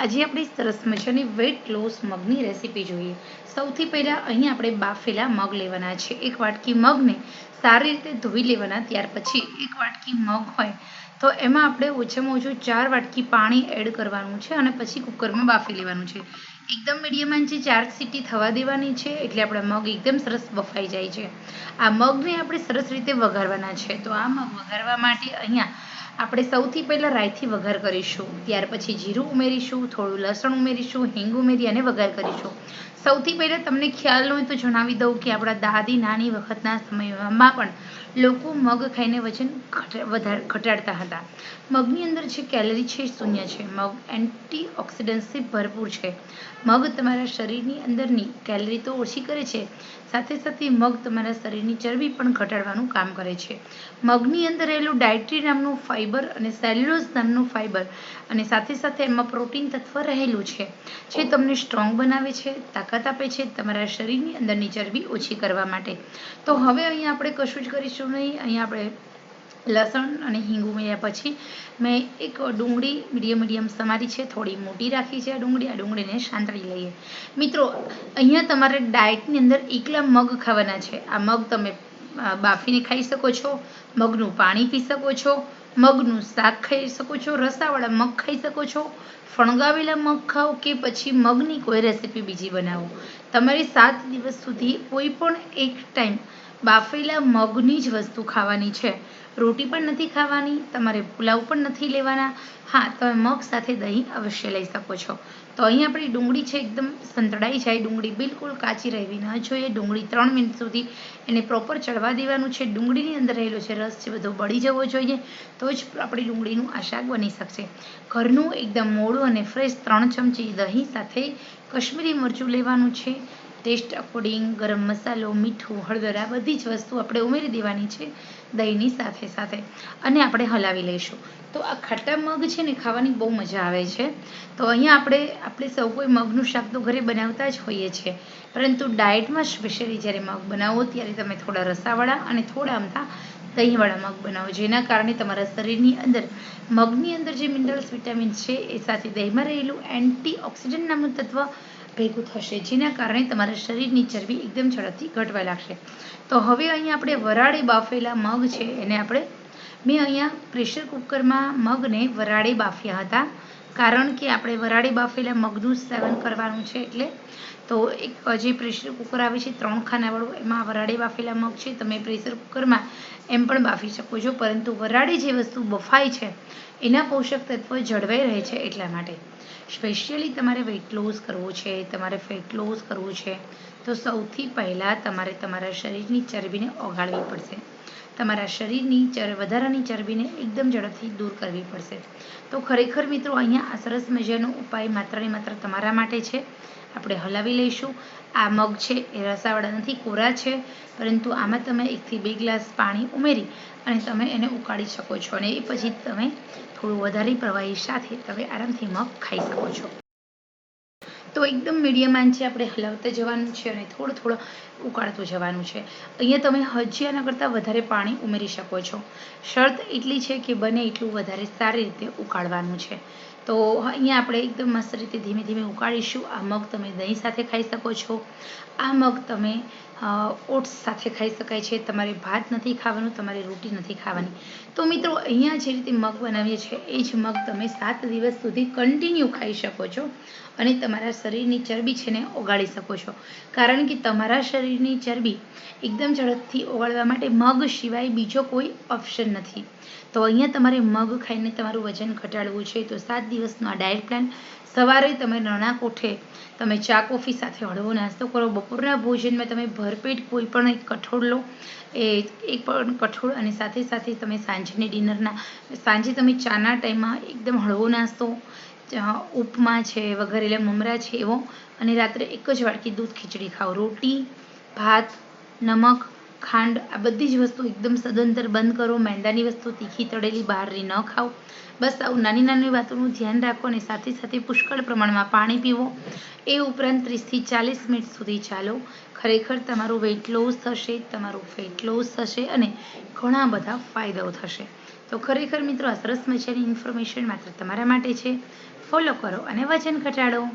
આજે આપણે સરસ મજાની વેટ લોસ મગની રેસીપી જોઈએ. સૌથી પહેલાં અહીં આપણે બાફેલા મગ લેવાના છે. એક વાટકી મગને સારી રીતે ધોઈ લેવાના, ત્યાર પછી એક વાટકી મગ હોય તો એમાં આપણે ઓછામાં ઓછું ચાર વાટકી પાણી એડ કરવાનું છે અને પછી કુકરમાં બાફી લેવાનું છે. એકદમ મીડિયમ આંચે, ચાર સીટી થવા દેવાની છે, એટલે આપણા મગ એકદમ સરસ બફાઈ જાય છે. આ મગને આપણે સરસ રીતે વઘારવાના છે. તો આ મગ વઘારવા માટે અહીંયા આપણે સૌથી પહેલાં રાઈથી વઘાર કરીશું. ત્યાર પછી જીરું ઉમેરીશું, થોડું લસણ ઉમેરીશું, હિંગ ઉમેરી અને વઘાર કરીશું. સૌથી પહેલાં તમને ખ્યાલ હોય તો જણાવી દઉં કે આપણા દાદી નાની વખતના સમયમાં પણ લોકો મગ ખાઈને વજન વધારે, ઘટાડતા હતા. મગની અંદર જે કેલરી છે શૂન્ય છે. મગ એન્ટી ઓક્સિડન્ટથી ભરપૂર છે. મગ તમારા શરીરની અંદરની કેલરી તો ઓછી કરે છે. સાથે સાથે મગ તમારા શરીરની ચરબી પણ ઘટાડવાનું કામ કરે છે. મગની અંદર રહેલું ડાયટ્રી નામનું ફાઇબર અને સેલ્યુલોઝ નામનું ફાઇબર અને સાથે સાથે એમાં પ્રોટીન તત્વ રહેલું છે. જે તમને સ્ટ્રોંગ બનાવે છે, તાકાત આપે છે, તમારા શરીરની અંદરની ચરબી ઓછી કરવા માટે. તો હવે અહીંયા આપણે કશું જ કરીશું નહીં. અહીંયા આપણે લસણ અને હિંગ ઉમેર્યા પછી મેં એક ડુંગળી મીડિયમ મીડિયમ સમારી છે. થોડી મોટી રાખી છે આ ડુંગળી. આ ડુંગળીને સાંતળી લઈએ. મિત્રો, અહીંયા તમારે ડાયટની અંદર એકલા મગ ખાવાના છે. આ મગ તમે બાફીને ખાઈ શકો છો, મગનું પાણી પી શકો છો, મગનું શાક ખાઈ શકો છો, રસાવાળા મગ ખાઈ શકો છો, ફણગાવેલા મગ ખાઓ કે પછી મગની કોઈ રેસીપી બીજી બનાવો. તમારી સાત દિવસ સુધી કોઈ પણ એક ટાઈમ બાફેલા મગની જ વસ્તુ ખાવાની છે. રોટી પણ નથી ખાવાની, તમારે પુલાવ પણ નથી લેવાના. હા, તમે મગ સાથે દહીં અવશ્ય લઈ શકો છો. તો અહીં આપણી ડુંગળી છે એકદમ સંતળાઈ જાય. ડુંગળી બિલકુલ કાચી રહેવી ન જોઈએ. ડુંગળી ત્રણ મિનિટ સુધી એને પ્રોપર ચડવા દેવાનું છે. ડુંગળીની અંદર રહેલો છે રસ છે બધો બળી જવો જોઈએ, તો જ આપણી ડુંગળીનું આ શાક બની શકશે. ઘરનું એકદમ મોડું અને ફ્રેશ ત્રણ ચમચી દહીં સાથે કશ્મીરી મરચું લેવાનું છે. ટેસ્ટ અકોર્ડિંગ ગરમ મસાલો, મીઠું, હળદર, આ બધી જ વસ્તુ આપણે ઉમેરી દેવાની છે દહીંની સાથે સાથે. અને આપણે હલાવી લઈશું. તો આ ખાટા મગ છે ને, ખાવાની બહુ મજા આવે છે. તો અહીંયા આપણે આપણે સૌ કોઈ મગનું શાક તો ઘરે બનાવતા જ હોઈએ છીએ. પરંતુ ડાયટમાં સ્પેશિયલી જ્યારે મગ બનાવો ત્યારે તમે થોડા રસાવાળા અને થોડા અમથા દહીંવાળા મગ બનાવો. જેના કારણે તમારા શરીરની અંદર, મગની અંદર જે મિનરલ્સ વિટામિન્સ છે, એ સાથે દહીંમાં રહેલું એન્ટી ઓક્સિડન્ટ નામનું તત્વ ભેગું થશે, જેના કારણે તમારા શરીરની ચરબી એકદમ ઝડપથી ઘટવા લાગશે. તો હવે અહીંયા આપણે વરાળે બાફેલા મગ છે, એને આપણે મેં અહીંયા પ્રેશર કુકરમાં મગને વરાળે બાફ્યા હતા, કારણ કે આપણે વરાળે બાફેલા મગનું સેવન કરવાનું છે એટલે. તો એક જે પ્રેશર કુકર આવે છે, ત્રણ ખાનાવાળું, એમાં વરાળે બાફેલા મગ છે, તમે પ્રેશર કુકરમાં એમ પણ બાફી શકો છો, પરંતુ વરાળે જે વસ્તુ બફાય છે, એના પોષક તત્વો જળવાઈ રહે છે એટલા માટે. સ્પેશિયલી તમારે વેઇટ લોસ કરવો છે, તમારે ફેટ લોસ કરવું છે, તો સૌથી પહેલાં તમારે તમારા શરીરની ચરબીને ઓગાળવી પડશે. તમારા શરીરની ચર, વધારાની ચરબીને એકદમ ઝડપથી દૂર કરવી પડશે. તો ખરેખર મિત્રો, અહીંયા આ સરસ મજાનો ઉપાય માત્ર ને માત્ર તમારા માટે છે. આપણે હલાવી લઈશું. આ મગ છે, એ રસાવાળા નથી, કોરા છે, પરંતુ આમાં તમે એકથી બે ગ્લાસ પાણી ઉમેરી અને તમે એને ઉકાળી શકો છો અને એ પછી તમે થોડું વધારે પ્રવાહી સાથે તમે આરામથી મગ ખાઈ શકો છો. તો એકદમ મીડિયમ આંચે આપણે હલાવતા જવાનું છે અને થોડું થોડું ઉકાળતું જવાનું છે. અહીંયા તમે હજી આના કરતાં વધારે પાણી ઉમેરી શકો છો. શરત એટલી છે કે બને એટલું વધારે સારી રીતે ઉકાળવાનું છે. તો અહીંયા આપણે એકદમ મસ્ત રીતે ધીમે ધીમે ઉકાળીશું. આ મગ તમે દહીં સાથે ખાઈ શકો છો. આ મગ તમે ઓટ્સ સાથે ખાઈ શકાય છે. તમારે ભાત નથી ખાવાનું, તમારે રોટી નથી ખાવાની. તો મિત્રો, અહીંયા જે રીતે મગ બનાવીએ છીએ, એ જ મગ તમે સાત દિવસ સુધી કન્ટિન્યુ ખાઈ શકો છો અને તમારા શરીરની ચરબી છે ને ઓગાળી શકો છો. કારણ કે તમારા શરીરની ચરબી એકદમ ઝડપથી ઓગાળવા માટે મગ સિવાય બીજો કોઈ ઓપ્શન નથી. તો અહીંયા તમારે મગ ખાઈને તમારું વજન ઘટાડવું છે. તો સાત દિવસનો આ ડાયટ પ્લાન સવારે તમે નાના કોઠે, તમે ચા, કોફી સાથે હળવો નાસ્તો કરો. બપોરના ભોજનમાં તમે ભરપેટ કોઈ પણ એક કઠોળ લો. એ એક પણ કઠોળ અને સાથે સાથે તમે સાંજની ડિનરના, સાંજે તમે ચાના ટાઈમમાં એકદમ હળવો નાસ્તો ઉપમા છે, વઘારેલા મમરા છે એવો. અને રાત્રે એક જ વાટકી દૂધ ખીચડી ખાઓ. રોટી, ભાત, નમક ખાંડ, આ બધી જ વસ્તુ એકદમ સદંતર બંધ કરો, મેંદાની વસ્તુ તીખી તળેલી બહારની ન ખાઓ. બસ આવું નાની નાની વાતોનું ધ્યાન રાખો અને સાથે સાથે પુષ્કળ પ્રમાણમાં પાણી પીવો. એ ઉપરાંત ત્રીસથી ચાલીસ મિનિટ સુધી ચાલો. ખરેખર તમારું વેઇટ લોસ થશે, તમારું ફેટ લોસ થશે અને ઘણા બધા ફાયદાઓ થશે. તો ખરેખર મિત્રો, આ સરસ મજાની ઇન્ફોર્મેશન માત્ર તમારા માટે છે. ફોલો કરો અને વજન ઘટાડો.